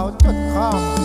าวจุดข้อง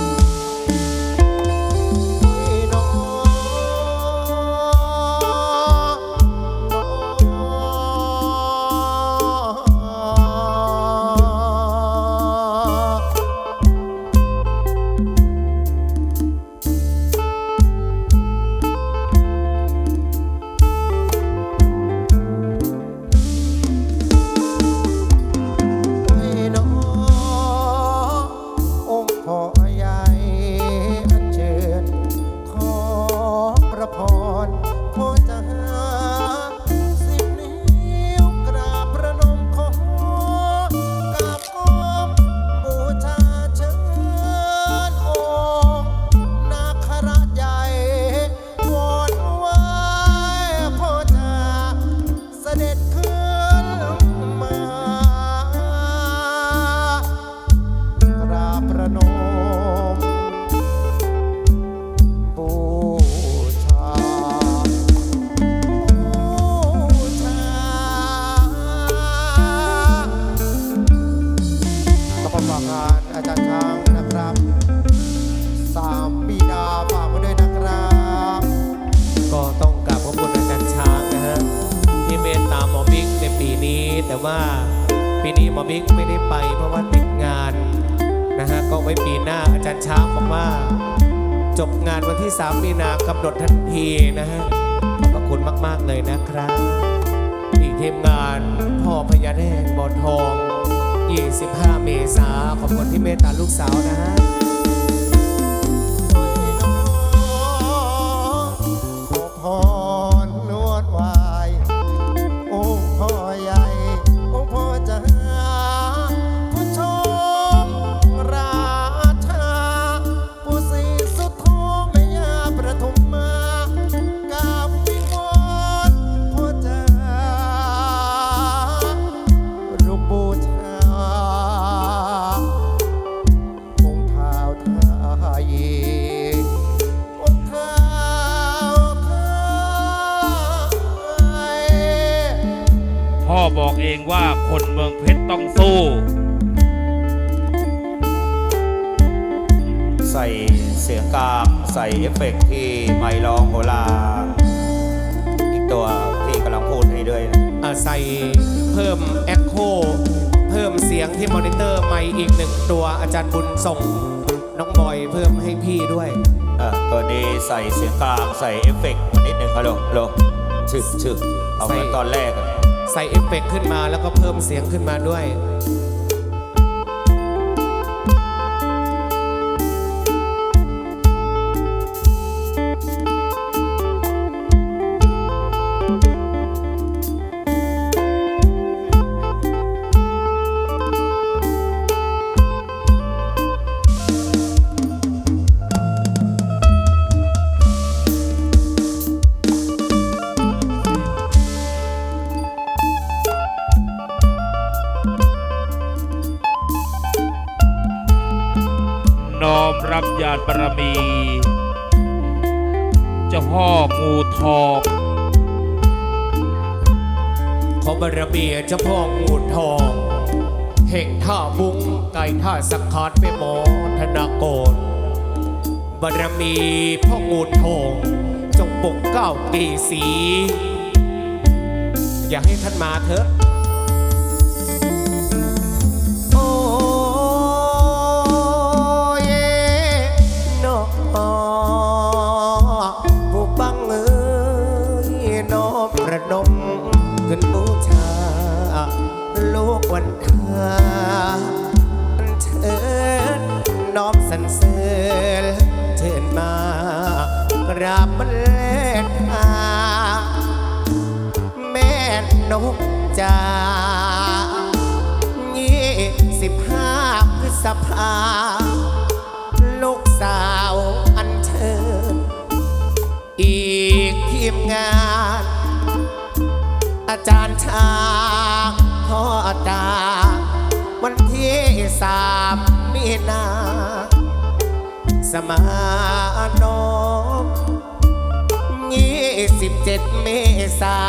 แอคโคเพิ่มเสียงที่มอนิเตอร์ไมค์อีกหนึ่งตัวอาจารย์บุญส่ง น้องบอยเพิ่มให้พี่ด้วย อะตัวนี้ใส่เสียงกลางใส่เอฟเฟกต์มานิดนึงฮัลโหลฮัลโหลชึกชึกเอาเหมือนใส่ ตอนแรกอะ ใส่เอฟเฟกต์ขึ้นมาแล้วก็เพิ่มเสียงขึ้นมาด้วย พ่องูทองขอบารมีเจ้าพ่องูทองเห่งท่าบุ้งไก่ท่าสังขารไม่หมอธนากรบารมีพ่องูทอง จงปกเก้าปีสี อย่าให้ท่านมาเถอะ นกจ๋ายี่สิบห้าพฤษภา ลูกสาวอันเชิญอีกทีมงาน อาจารย์ชาพ่อตา วันที่สามมีนา สมานพยี่สิบเจ็ดเมษา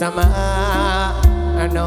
สมาโน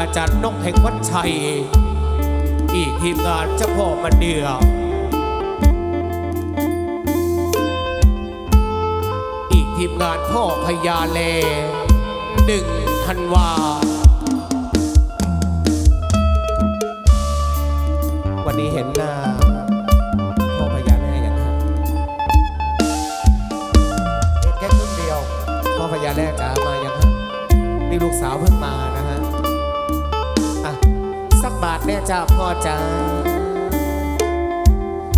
อาจารย์นกแห่งวัดชัย อีกทีมงานเจ้าพ่อมันเดืออีกทีมงานพ่อพญาเลหนึ่งธันวา วันนี้เห็นหน้าพ่อพญาแน่ยังครับเห็นแค่ครึ่งเดียว พ่อพญาแน่จ๋ามายังครับนี่ลูกสาวเพิ่งมา บาทแน่จ้าพ่อจ้า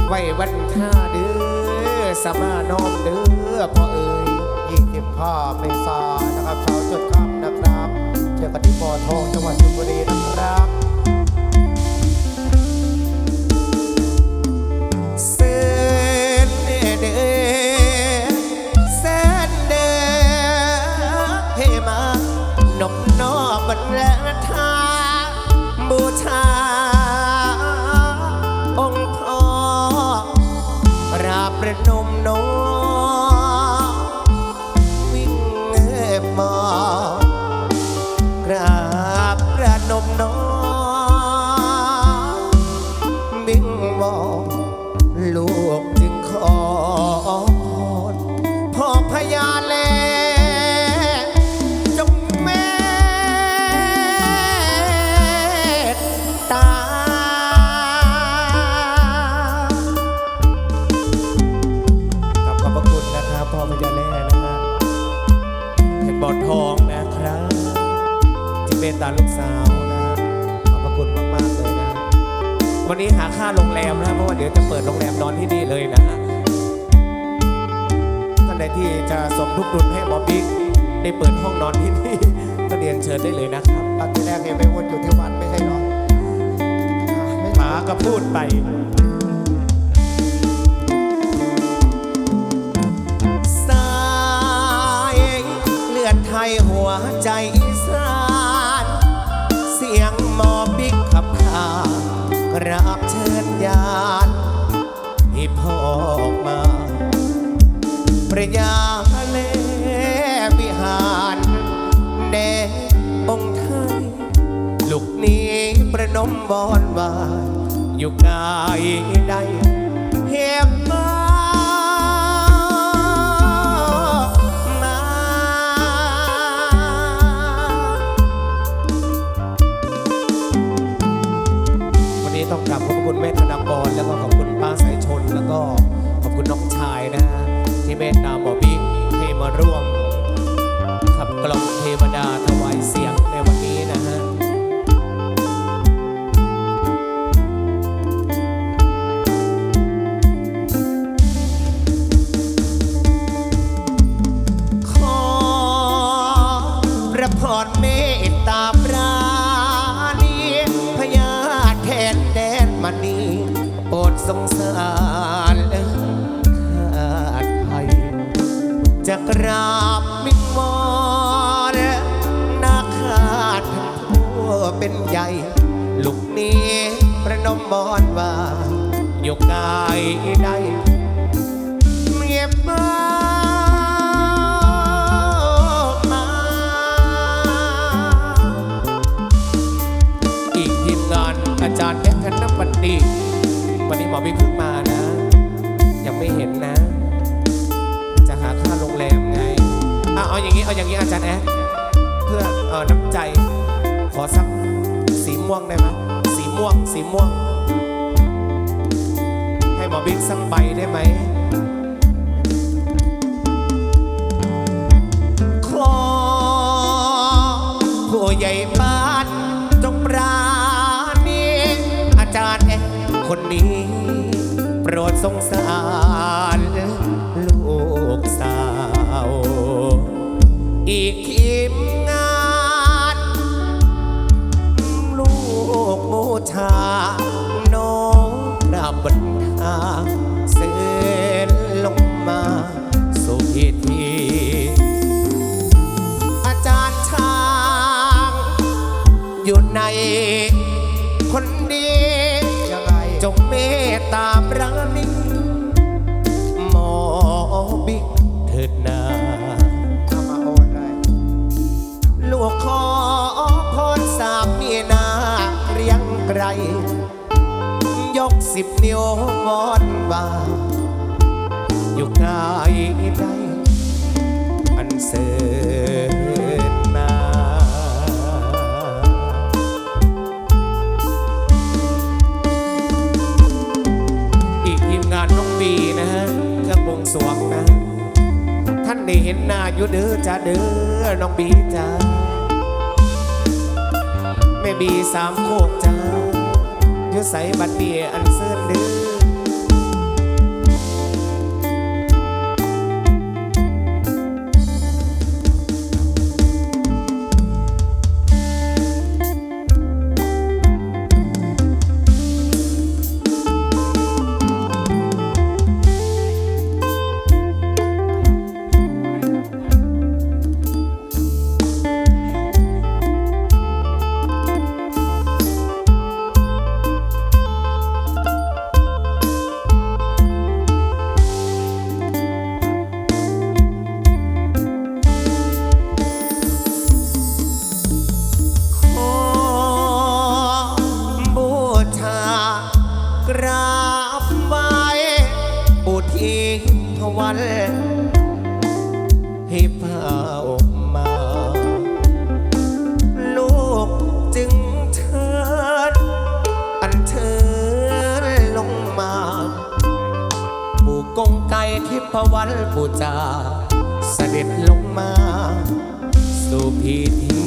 ไว้วันท่าเด้อสมาน้อมเด้อพ่อเอ๋ย25เมษานะครับเช้าจดค่ำนะครับเจอกันที่บ่อทองจังหวัดชลบุรีนะครับ ประนมน้อง วันนี้หาค่าโรงแรมนะเพราะว่าเดี๋ยวจะเปิดโรงแรมนอนที่นี่เลยนะฮะท่านใดที่จะสมทบทุนให้หมอบิ๊กได้เปิดห้องนอนที่นี่ก็เรียนเชิญได้เลยนะครับตอนที่แรกเห็นไปวนอยู่ที่วัดไม่ใช่เหรออะไม่ป๋าก็พูดไปสายเลือดไทยหัวใจ กราบเชิญญาณให้พ่อออกมาประยาเลวิหารแด่องค์ไทยลูกนี้ประนมบอนวายอยู่กายใด อบขอบคุณแม่ธนากรแล้วก็ขอบคุณป้าสายชน แล้วก็ขอบคุณน้องชายนะที่เมตตาหมอบิ๊กให้มาร่วมขับกล่อมเทวดาถว กราบมิงมอนนาคาททั่วเป็นใหญ่ ลูกนี้ประนมบอนว่าโยกกายได้เมียบ้ามาอีกทีมงานอาจารย์แอ๊กธนบัณฑิตวันนี้หมอบิ๊กเพิ่งมานะ ยังไม่เห็นนะจะ เอาอย่างนี้เอาอย่างนี้อาจารย์แอ๊เพื่อเออน้ำใจ ขอสักสีม่วงได้ไหมสีม่วงสีม่วง ให้หมอบิ๊กสักใบได้ไหมขอผู้ใหญ่บ้านจงปราณีอาจารย์แอ๊คนนี้ โปรดสงสาร อีกทีมงานลูกมูชา น้องระบนทางเส้นลงมาสู่พิธีอาจารย์ช้าง อยู่ในคนดี สิบนิ้ววอนบาอยู่ใกล้ใดอันเสริญนาอีกทีมงานน้องบีนะฮะเครื่องบงสวงนะ ท่านได้เห็นหน้าอยู่เด้อจะเด้อน้องบีจ้าแม่บีสามโคกจ้า อยู่ใส่บัดเดียอันเสื้อ ทิพวันปูจาเสด็จลงมา สู่พิธี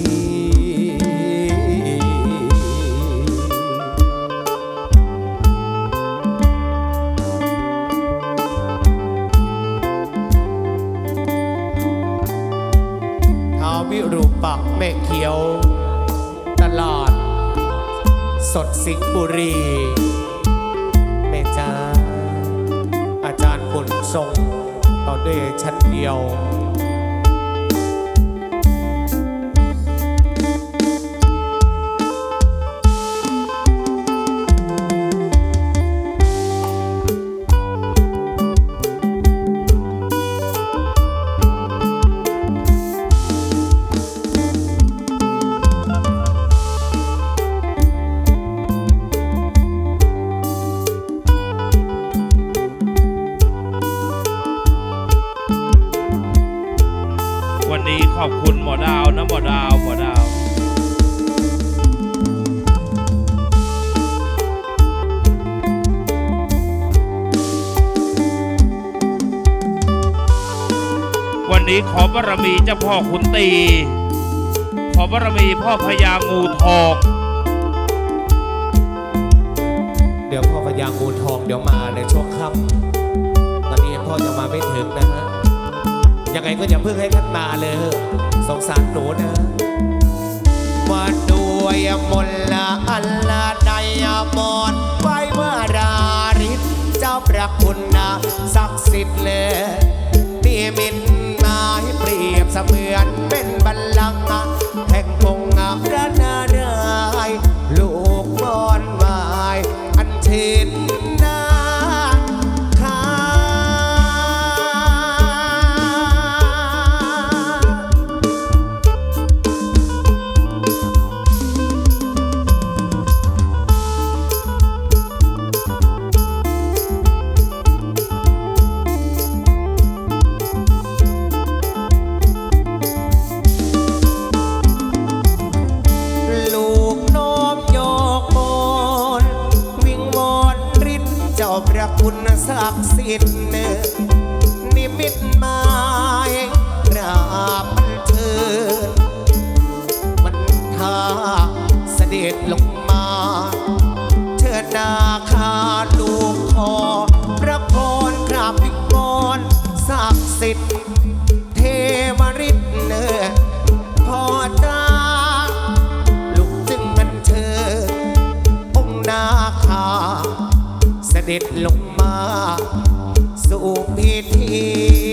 ท้าวิรูปักแม่เขียว ตลาด สดสิงห์บุรี ทรงต่อด้วยชั้นเดียว นี้ขอบารมีเจ้าพ่อขุนตี ขอบารมีพ่อพญางูทอง เดี๋ยวพ่อพญางูทองเดี๋ยวมาในช่วงค่ำตอนนี้พ่อจะมาไม่ถึงนะฮะยังไงก็อย่าเพิ่งให้ท่านมาเลยสงสารหนูนะว่าด้วยมนละอัลลาไดยมอนไว้เมื่อราริศเจ้าประคุณนะศักดิ์สิทธิ์เลยนิมิต เปรียบเสมือนเป็นบัลลังก์แห่งองค์พระน ลงมาเชิญนาคาลูกคอพระพรกราบวิงวอนศักดิ์สิทธิ์เทวริตเนอพอจ้าลุกจึงมันเชิญองค์นาคา เสด็จลงมา สู่พิธี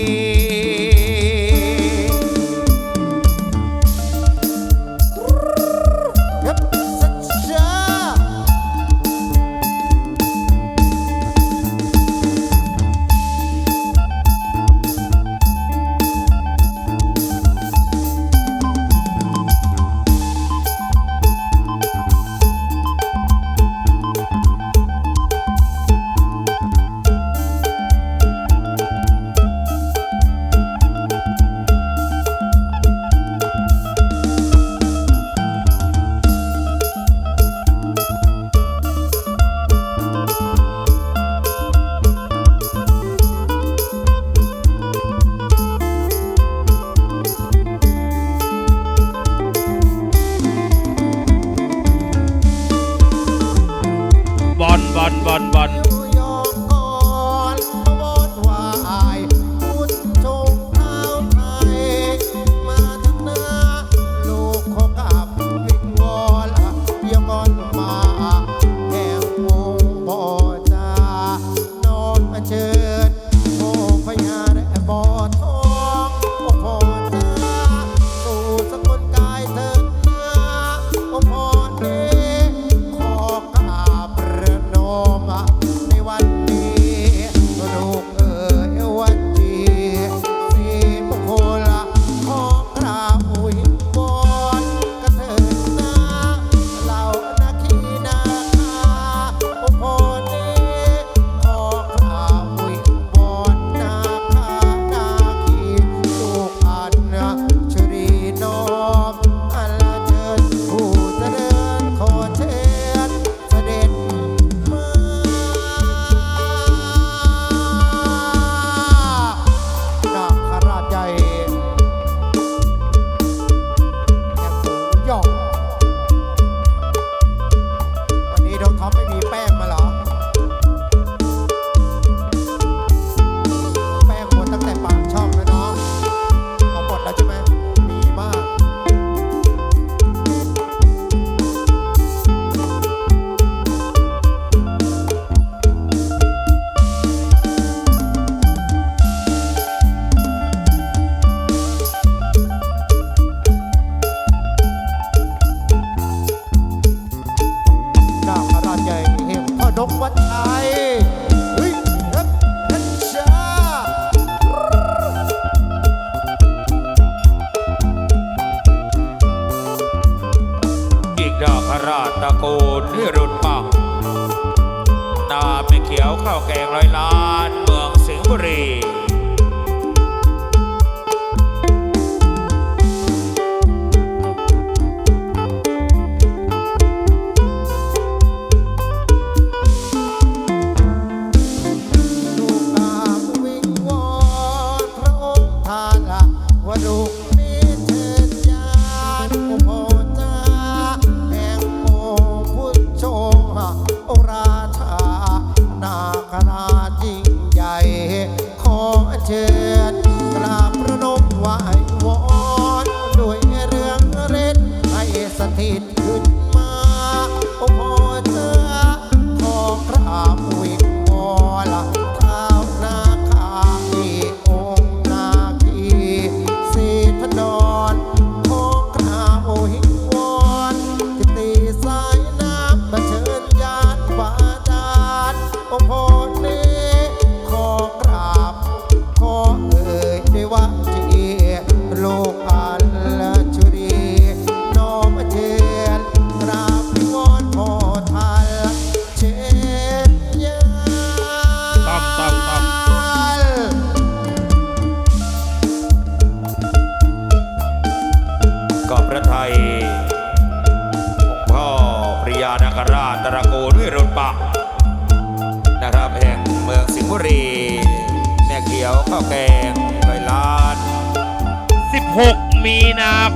ว่าลู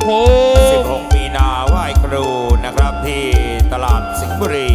16 มีนาไหว้ครูนะครับที่ตลาดสิงห์บุรี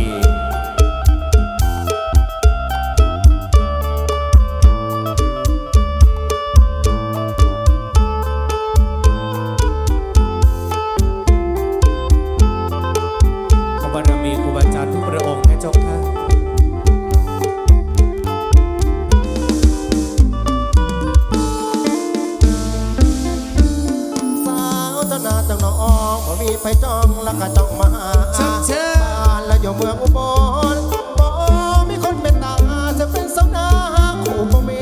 มีไผจ้องแล้วก็จ้องมาชิญเชิญบ้านแล้วอยู่เมืองอุบลบ่มีคนเป็นตาจะเป็นสาวนาคู่บ่มี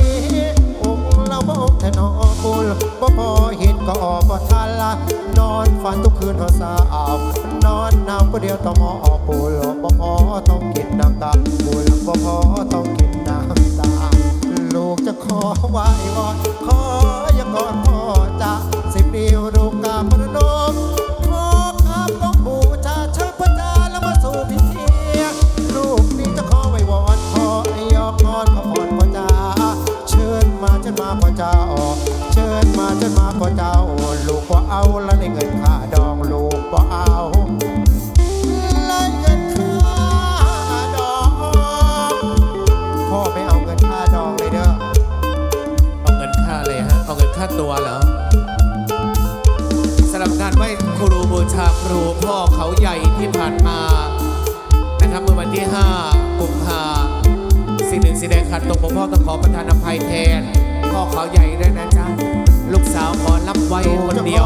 องค์เราบ่องค์แท่นอบุญบ่พอเห็นก็อบ่ทันละนอนฝันทุกคืนหัวสาวนอนหนาวก็เดียวต้องหมอปูลบ่พอต้องกินน้ำตาปูลบ่พอต้องกินน้ำตาลูกจะขอไหว้วอนขออย่ากอดพ่อจะสิบนิ้วลูกกราบประน ค่าตัวเหรอสำหรับการไหว้ครูบูชาครูพ่อเขาใหญ่ที่ผ่านมานะครับเมื่อวันที่ 5 กุมภาสิ่งหนึ่งสิ่งใดขาดตกผมพ่อต้องขอประทานอภัยแทน พ่อเขาใหญ่ด้วยนะจ๊ะ ลูกสาวขอรับไว้คนเดียว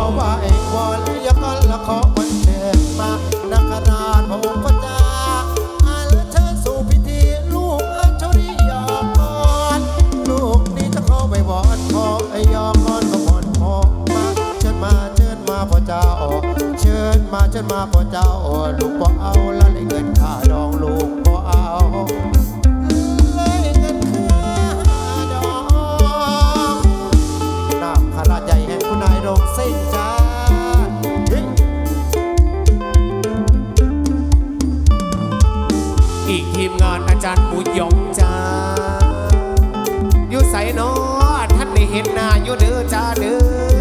ญมาเชิญมาพ่อเจ้าลูกบ่เอาละเลยเงินค่าดองลูกบ่เอาเลยเงินค่าดองนาคขนาใหญ่แห่งคุณนายรงเส้นจ้าอีกทีมงานอาจารย์ปุยองจ้าอยู่ใส่นอท่านได้เห็นหน้าอยู่เด้อจ้าเด้อ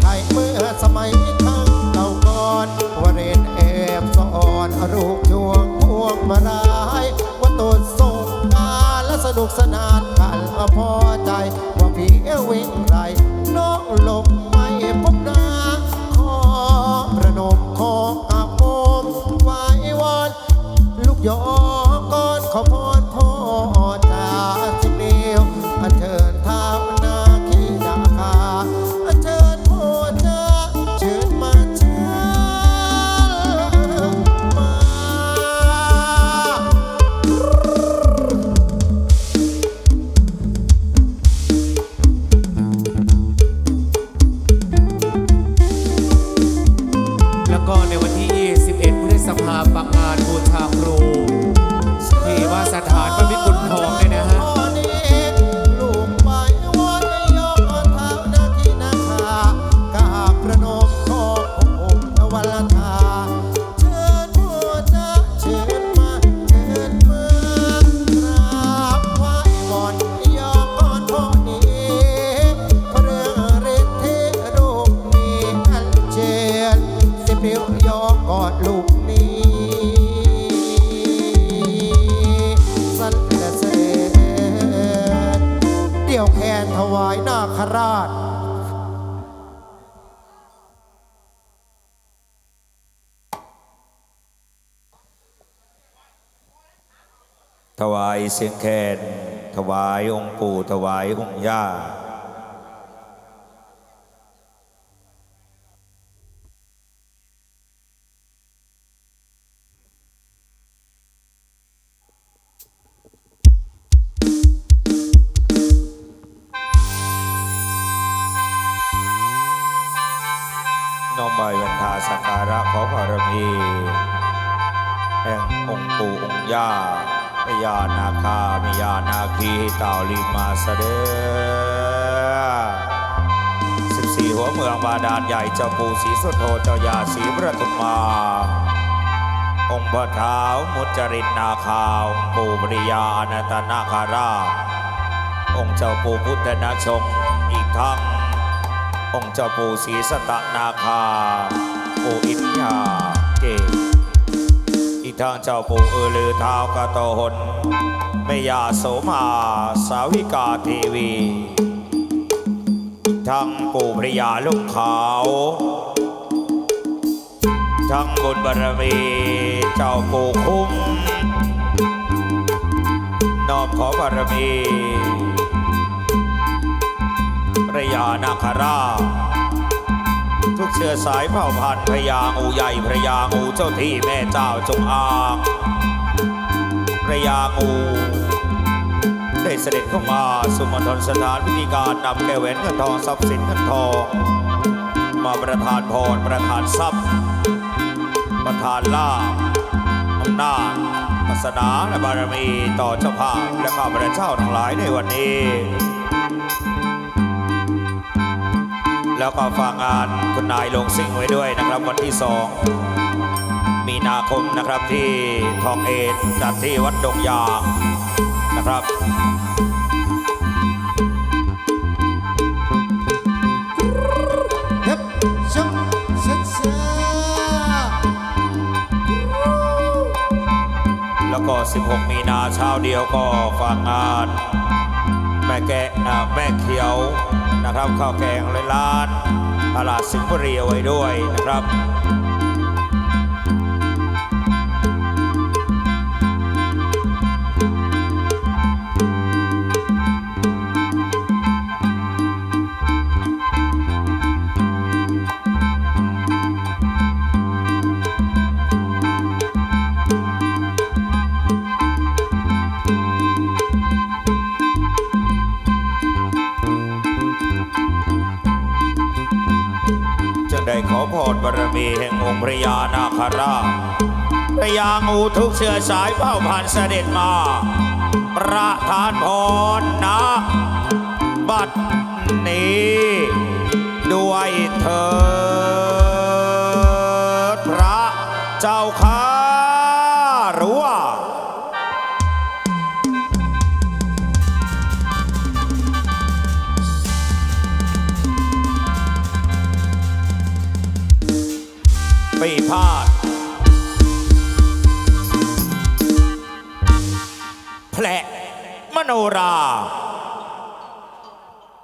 ไทยเมื่อสมัยครั้งเก่าก่อนวเรนแอบสอนรูปช่วงพวงมาลายว่าตนส่งการและสนุกสนานกันพอใจ ว่าพี่เอวิ่งไรน้องหลบไม่พบหน้าขอประนมขออาโมมไว้วอนลูกยอ ถวายเสียงแคนถวายองค์ปู่ถวายองค์ย่า พระเท้ามุจรินนาคาองค์ปู่ปริยาอนันตนาคาราชองค์เจ้าปู่พุทธนาชงอีกทั้ง องค์เจ้าปู่ศรีสตนาคาปู่อินยาเกตอีกทางเจ้าปู่เออลือเท้าวกาโตหนแม่ยาโสมาสาวิกาเทวีอีทั้งปู่พระยาลูกขาว ทั้งบุญบารมี เจ้าปู่คุ้มน้อมขอบารมีพระยานาคราชทุกเชื้อสายเผ่าพันธุ์พระยางูใหญ่พระยางูเจ้าที่แม่เจ้าจงอางพระยางูได้เสด็จเข้ามาสุมณฑลสถานพิธีการนำแก้วแหวนเงินทองทรัพย์สินเงินทอง มาประทานพรประทานทรัพย์ ประทานลาภำนาจศาสนาและบารมีต่อเจ้าภาพและข้าพเจ้าทั้งหลายในวันนี้ แล้วก็ฝากงานคุณนายลงซิ่งไว้ด้วยนะครับวันที่สองมีนาคมนะครับที่ทองเอ็นจัดที่วัดดงยางนะครับ ก็ 16 มีนาเช้าเดียวก็ฝากงาน แม่แกะแม่เขียวนะครับข้าวแกงเลยล้านตลาดสิงห์บุรีเอาไว้ด้วยนะครับ มีแห่งองค์พระยานาคราชพระยางูทุกเชื้อสายเผ่าพันเสด็จมา ประทานพรนะบัดนี้ด้วยเธอ Faraorá.